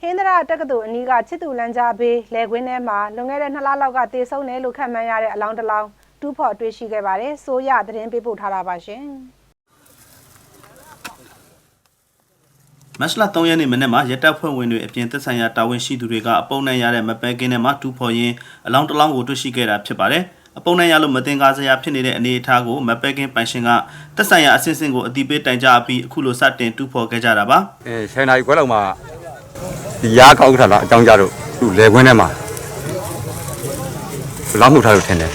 ဟင်းသရတက္ကသိုလ်အနီးကချစ်သူလန်းကြားဘေးလယ်ကွင်းထဲမှာလွန်ခဲ့တဲ့နှစ်လလောက်ကတေဆုံးတယ်လို့ခန့်မှန်းရတဲ့အလောင်းတစ်လောင်းတူးဖော်တွေ့ရှိခဲ့ပါတယ်။ဆိုးရသတင်းပေးပို့ထားတာပါရှင်။မတ်လ3ရက်နေ့မနေ့မှာရက်တပ်ဖွဲ့ဝင်တွေအပြင်သက်ဆိုင်ရာတာဝန်ရှိသူတွေကအပုံနဲ့ရတဲ့မပဲကင်းထဲမှာတူဖော်ရင်းအလောင်းတစ်လောင်းကိုတွေ့ရှိခဲ့တာဖြစ်ပါတယ်။အပုံနဲ့ရလို့မတင်ကားစရာဖြစ်နေတဲ့အနေအထားကိုမပဲကင်းပိုင်ရှင်ကသက်ဆိုင်ရာအဆင့်ဆင့်ကိုအတိပေးတိုင်ကြားပြီးအခုလိုစတင်တူဖော်ခဲ့ကြတာပါ။အဲ10နာရီခွဲလောက်မှာ ဒီရားကောက်ထားတာအကြောင်းကြတော့သူ့လေခွင်းထဲမှာလောက်မှုထားလို့ထင်တယ်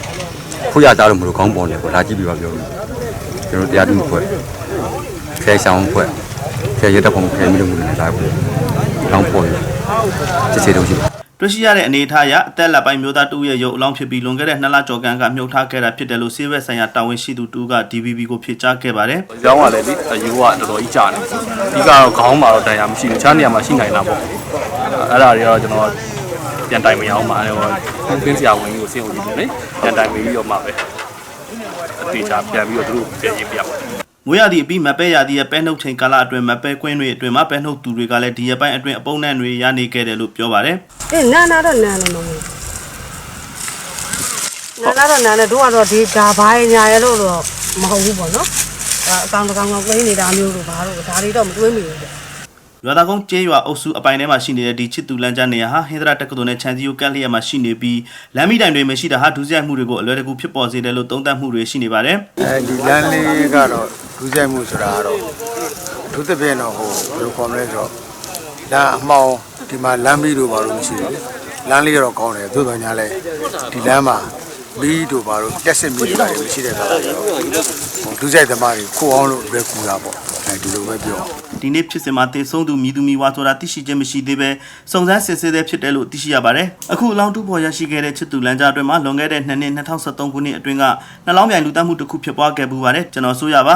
ခုရသားလို့မလို့ခေါင်းပေါ်နေပေါ့လာကြည့်ပြီးပါပြောလို့ကျွန်တော်တရားသူဖွဲ့ခဲဆောင်ဖွဲ့ခဲရတဲ့ပုံခဲမိလို့မှုနဲ့လာဖွဲ့လောင်းပေါ်ရစစ်စေတုံးရှိ တွေ့ရှိရတဲ့အနေအထားအရအသက်လက်ပိုင်းမျိုးသားတူရဲ့ရုပ်အလောင်းဖြစ်ပြီးလွန်ခဲ့တဲ့နှစ်လကျော်ခန့်ကမြုပ်ထားခဲ့တာဖြစ်တယ်လို့ဆေးဘက်ဆိုင်ရာတာဝန်ရှိသူတူက DVB ကိုဖြေကြားခဲ့ပါတယ်။။ရောင်းကလည်းလေအယူကတော်တော်ကြီးကြာနေ။ဒီကတော့ခေါင်းမှာတော့တရားမရှိဘူး။ခြားနေရာမှာရှိနိုင်တာပေါ့။အဲ့ဒါတွေကတော့ကျွန်တော်ပြန်တိုင်မရအောင်ပါအဲ့တော့သင်းဆရာဝန်ကြီးကိုစင့်ဦးကြည့်တယ်လေ။ပြန်တိုင်ပြီးတော့မှပဲအတေချာပြန်ပြီးတော့သူတို့ပြန်ရေးပြပါ မယ်။မွေးရသည့်အပြီးမပဲရသည့်ရဲ့ပဲနှုတ်ချိန်ကာလအတွင်းမပဲကွင်းတွေအတွင်းမှာပဲနှုတ်သူတွေကလည်းဒီရက်ပိုင်းအတွင်းအပုံနဲ့တွေရနေခဲ့တယ်လို့ပြောပါတယ်အေးနာနာတော့နာနေမှာနာနာတော့နာနေတို့ကတော့ဒီဒါဘိုင်းညာရလို့တော့မဟုတ်ဘူးပေါ့နော်ဒါအကောင်တကောင်ကပြင်းနေတာမျိုးလို့ဘာလို့ဒါတွေတော့မတွေးမိဘူးဗျ။ရွာသားကုန်းကျေးရွာအုပ်စုအပိုင်ထဲမှာရှိနေတဲ့ဒီချစ်သူလမ်းကြားနေရာဟာဟင်္ဒရာတက္ကသိုလ်နဲ့ခြံစည်းရိုးကက်လျက်မှာရှိနေပြီးလမ်းမီတိုင်တွေမရှိတာဟာဒုစရိုက်မှုတွေကိုအလွယ်တကူဖြစ်ပေါ်စေတယ်လို့သုံးသပ်မှုတွေရှိနေပါတယ်အဲဒီလမ်းလေးကတော့ ဒူးဆိုင်မှုဆိုတာကတော့ဒုသဖြင့်တော့ဟိုဘယ်လိုခေါ်မလဲဆိုတော့လမ်းအမှောင်ဒီမှာလမ်းမီးတို့ဘာလို့မရှိဘူးလေလမ်းလေးကတော့ကောင်းတယ်သို့တော်ညာလဲဒီလမ်းမှာမီးတို့ဘာလို့တက်စစ်မီးတွေပါတယ်မရှိတဲ့ခါကျတော့ဟိုဒူးဆိုင်သမားတွေခိုးအောင်လို့လွယ်ကူတာပေါ့အဲဒီလိုပဲပြော။ဒီနေ့ဖြစ်စဉ်မှာတေဆုံးသူမြည်သူမြည်ဝါဆိုတာသိရှိခြင်းမရှိသေးပဲစုံစမ်းစစ်ဆေးသေးဖြစ်တယ်လို့သိရှိရပါတယ်။အခုအလောင်းတူပေါ်ရရှိခဲ့တဲ့ချစ်သူလမ်းကြားအတွင်းမှာလွန်ခဲ့တဲ့နှစ်နှစ်2023ခုနှစ်အတွင်းကနှလောင်းမြိုင်လူသတ်မှုတစ်ခုဖြစ်ပွားခဲ့ပူပါတယ်ကျွန်တော်ဆိုရပါ